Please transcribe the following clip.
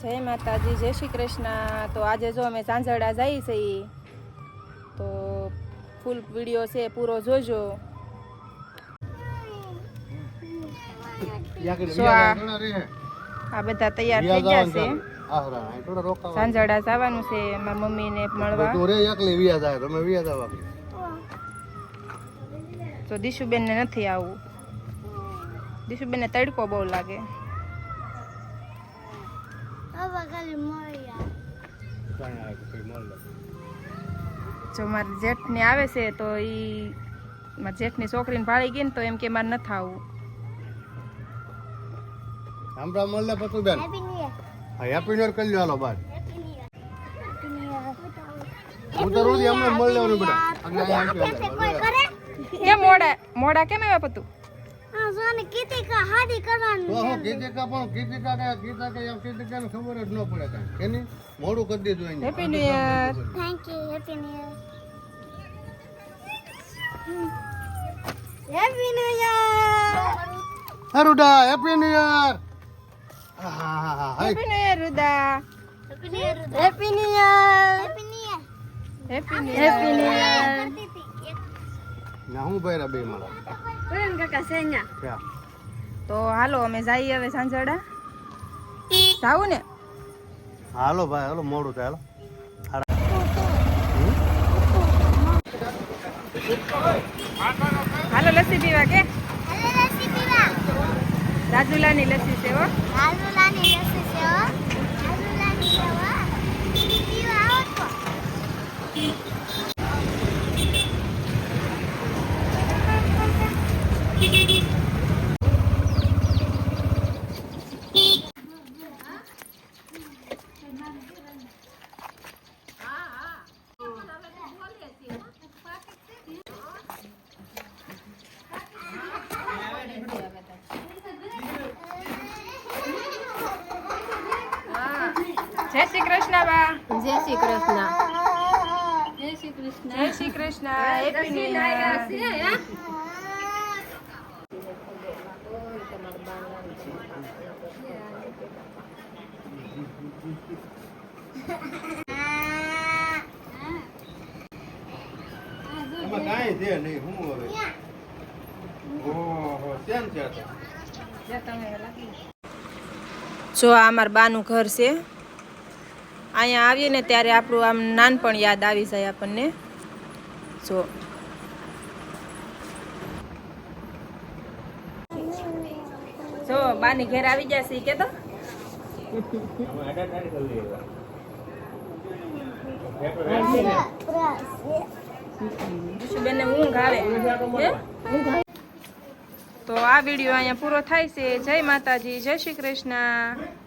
જય માતાજી જય શ્રી કૃષ્ણ. તો આજે જો અમે ઝાંઝરડા જઈએ છીએ તો ફૂલ વીડિયો છે પૂરો જોજો. આ બધા તૈયાર થઈ ગયા છે. ઝાંઝરડા જવાનું છે મારા મમ્મીને મળવા. તો દિશુબેનને નથી આવવું દિશુબેનને તડકો બહુ લાગે. જો મારી જેઠની આવે છે તો એ મારી જેઠની છોકરીને ભાળી ગઈ ને તો એમ કે મારે નથી આવવું હેપી ન્યુ કરી લો બાર હું તો રોજ એમને મળી લેવાનું બેટા આગળ અહીંયા આવજો હાલો. કેમ મોડા મોડા કેમ આવ્યા પતું? તો હું કીધેકા પણ કીધેકા કે કીધા કે એમ કીધેકા ને ખબર જ ન પડે કાંઈ. કેની મોડું કરી દીધું એને. Happy new year. હરુડા happy new year happy new year રુદા. Happy new ના હું ભાઈ બે મારા Kurang kakak તો હાલો અમે જઈએ હવે સાંજડા જાવું ને? હાલો ભાઈ હાલો મોડું થાય હાલો. હાલો. લસ્સી પીવા કે? Halo nasi pila. રાજુલાની લસ્સી છે હો. Halo lani nasi sewa. Halo જય શ્રી કૃષ્ણ બા. જય શ્રી કૃષ્ણ. જય Shri Krishna. Happy new year કાંઈ છે નહીં હું હવે ઓહો શેમ છે જો આ અમારા બાનું ઘર છે. અહીંયા આવીએ ને ત્યારે આપણું આમ નાનપણ યાદ આવી જાય આપણને. જો. જો, બાની ઘેર આવી જશે કે તો આવે. તો આ વીડિયો અહીંયા પૂરો થાય છે. જય માતાજી, જય શ્રી કૃષ્ણ.